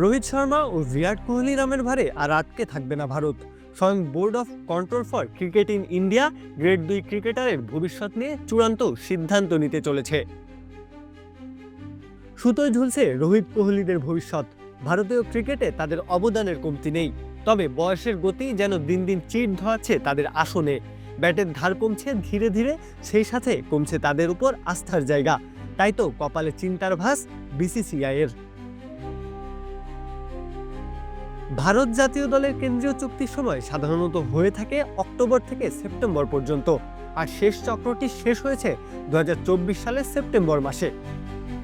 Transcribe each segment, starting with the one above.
রোহিত শর্মা ও বিরাট কোহলি নামের ভারে আর আটকে থাকবে না ভারত। স্বয়ং board of control for cricket in India grade দুই ক্রিকেটারের ভবিষ্যৎ নিয়ে চূড়ান্ত সিদ্ধান্ত নিতে চলেছে। সুতোয় ঝুলছে রোহিত কোহলিদের ভবিষ্যৎ। ভারতীয় ক্রিকেটে তাদের অবদানের কমতি নেই। তবে বয়সের গতি যেন দিন দিন চিট ধোয়াচ্ছে তাদের আসনে। ব্যাটের ধার কমছে ধীরে ধীরে, সেই সাথে কমছে তাদের উপর আস্থার জায়গা। তাই তো কপালে চিন্তার ভাস বিসিসিআই এর ভারত জাতীয় দলের কেন্দ্রীয় চুক্তির সময় সাধারণত হয়ে থাকে অক্টোবর থেকে সেপ্টেম্বর পর্যন্ত। আর শেষ চক্রটি শেষ হয়েছে দু চব্বিশ সালের সেপ্টেম্বর মাসে।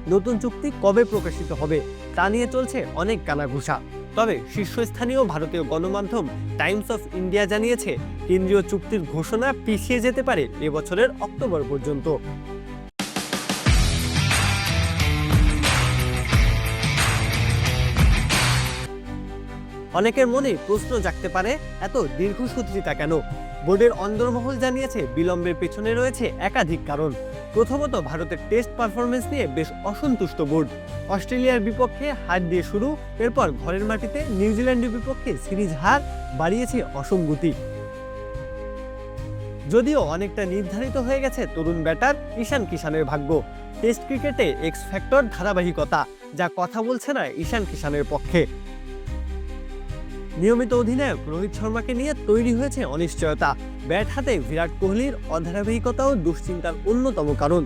নতুন চুক্তি কবে প্রকাশিত হবে তা নিয়ে চলছে অনেক কানাঘুষা। তবে শীর্ষস্থানীয় ভারতীয় গণমাধ্যম টাইমস অফ ইন্ডিয়া জানিয়েছে, কেন্দ্রীয় চুক্তির ঘোষণা পিছিয়ে যেতে পারে এবছরের অক্টোবর পর্যন্ত। অনেকের মনে প্রশ্ন জাগতে পারে, এত দীর্ঘসূত্রিতা কেন? বোর্ডের অন্দরমহল জানিয়েছে, বিলম্বের পেছনে রয়েছে একাধিক কারণ। প্রথমত, ভারতের টেস্ট পারফরমেন্স নিয়ে বেশ অসন্তুষ্ট বোর্ড। অস্ট্রেলিয়ার বিপক্ষে হার দিয়ে শুরু, এরপর ঘরের মাটিতে নিউজিল্যান্ডের বিপক্ষে সিরিজ হার বাড়িয়েছে অসঙ্গতি যদিও অনেকটা নির্ধারিত হয়ে গেছে তরুণ ব্যাটার ঈশান কিষানের ভাগ্য। টেস্ট ক্রিকেটে এক্স ফ্যাক্টর ধারাবাহিকতা, যা কথা বলছে না ঈশান কিষানের পক্ষে। নিয়মিত অধিনায়ক রোহিত শর্মাকে নিয়ে তৈরি হয়েছে অনিশ্চয়তা। ব্যাট হাতে বিরাট কোহলির অধারাবাহিকতাও দুশ্চিন্তার অন্যতম কারণ।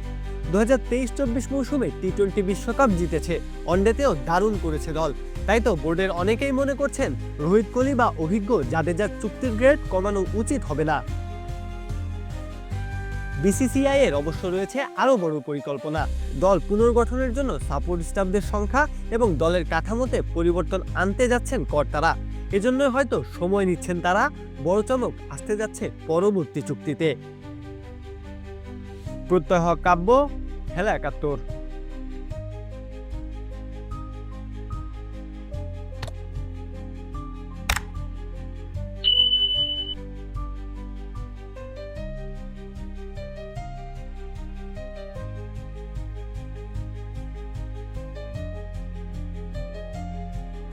দু হাজার তেইশ চব্বিশ মৌসুমে টি টোয়েন্টি বিশ্বকাপ জিতেছে, ওয়ানডেতেও দারুণ করেছে দল। তাই তো বোর্ডের অনেকেই মনে করছেন, রোহিত কোহলি বা অভিজ্ঞ জাদেজার চুক্তির গ্রেড কমানো উচিত হবে না। বিসিসিআই এর অবশ্য রয়েছে আরও বড় পরিকল্পনা। দল পুনর্গঠনের জন্য সাপোর্ট স্টাফদের সংখ্যা এবং দলের কাঠামোতে পরিবর্তন আনতে যাচ্ছেন কর্তারা। এজন্যই হয়তো সময় নিচ্ছেন তারা। বড় চমক আসতে যাচ্ছে পরবর্তী চুক্তিতে। প্রত্যয় হক কাব্য খেলা একাত্তর।